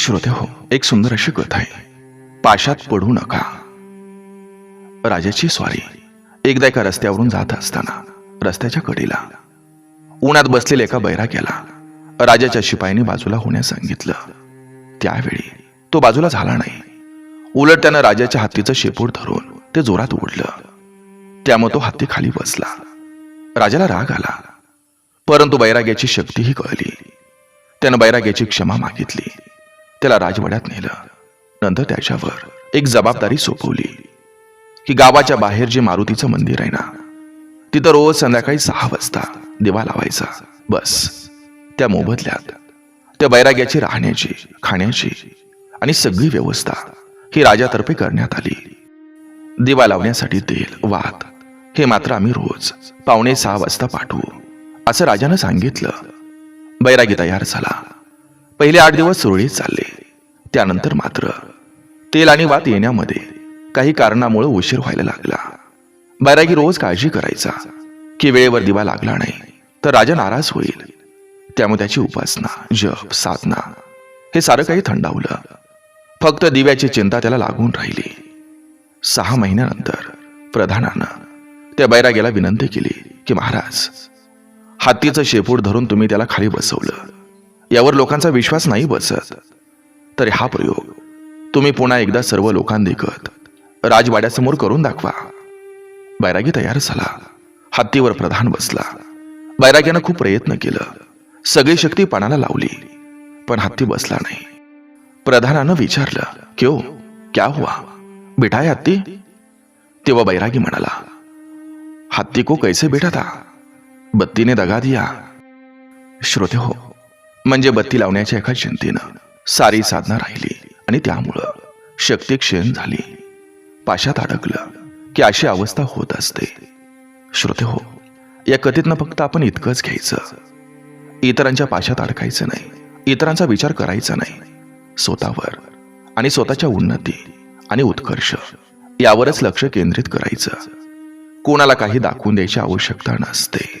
श्रोते हो एक सुंदर अशी कथा आहे. पाशात पडू नका. राजाची स्वारी. एकदा एका रस्त्यावरून जात असताना रस्त्याच्या कडीला उन्हात बसलेल्या एका बैराग्याला राजाच्या शिपायाने बाजूला होण्यास सांगितलं. त्यावेळी तो बाजूला झाला नाही. उलट त्यानं राजाच्या हत्तीचं शेपूट धरून ते जोरात उडलं त्यामुळे तो हत्ती खाली बसला. राजाला राग आला. परंतु बैराग्याची शक्तीही कळली. त्यानं बैराग्याची क्षमा मागितली. त्याला राजवाड्यात नेलं. नंतर त्याच्यावर एक जबाबदारी सोपवली की गावाच्या बाहेर जे मारुतीचं मंदिर आहे ना तिथं रोज संध्याकाळी सहा वाजता दिवा लावायचा बस. त्या मोबदल्यात त्या बैराग्याची राहण्याची खाण्याची आणि सगळी व्यवस्था ही राजातर्फे करण्यात आली. दिवा लावण्यासाठी तेल वात हे मात्र आम्ही रोज पावणे सहा वाजता पाठवू असं राजानं सांगितलं. बैरागी तयार झाला. पहिले आठ दिवस सुरळीत चालले. त्यानंतर मात्र तेल आणि वात येण्यामध्ये काही कारणामुळे उशीर व्हायला लागला. बैरागी रोज काळजी करायचा. की वेळेवर दिवा लागला नाही तर राजा नाराज होईल. त्यामुळे त्याची उपासना जप साधना हे सारं काही थंडावलं. फक्त दिव्याची चिंता त्याला लागून राहिली. सहा महिन्यानंतर प्रधानानं त्या बैरागीला विनंती केली की महाराज हत्तीचं शेपूट धरून तुम्ही त्याला खाली बसवलं. यावर लोकांचा विश्वास नाही बसत. तरी हा प्रयोग तुम्ही पुन्हा एकदा सर्व लोकांदेखत राजवाड्यासमोर करून दाखवा. बैरागी तयार झाला. हत्तीवर प्रधान बसला. बैराग्यानं खूप प्रयत्न केलं. सगळी शक्ती पानाला लावली. पण हत्ती बसला नाही. प्रधानानं विचारलं क्यो? क्या हुआ? बिठाय हत्ती? तेव्हा बैरागी म्हणाला हत्ती को कैसे बैठा था बत्तीने दगा दिया. श्रोते हो म्हणजे बत्ती लावण्याच्या एका चिंतेनं सारी साधना राहिली आणि त्यामुळं शक्ती क्षीण झाली. पाशात अडकलं की अशी अवस्था होत असते. श्रोते हो या कथेतनं फक्त आपण इतकंच घ्यायचं. इतरांच्या पाशात अडकायचं नाही. इतरांचा विचार करायचा नाही. स्वतःवर आणि स्वतःच्या उन्नती आणि उत्कर्ष यावरच लक्ष केंद्रित करायचं. कोणाला काही दाखवून द्यायची आवश्यकता नसते.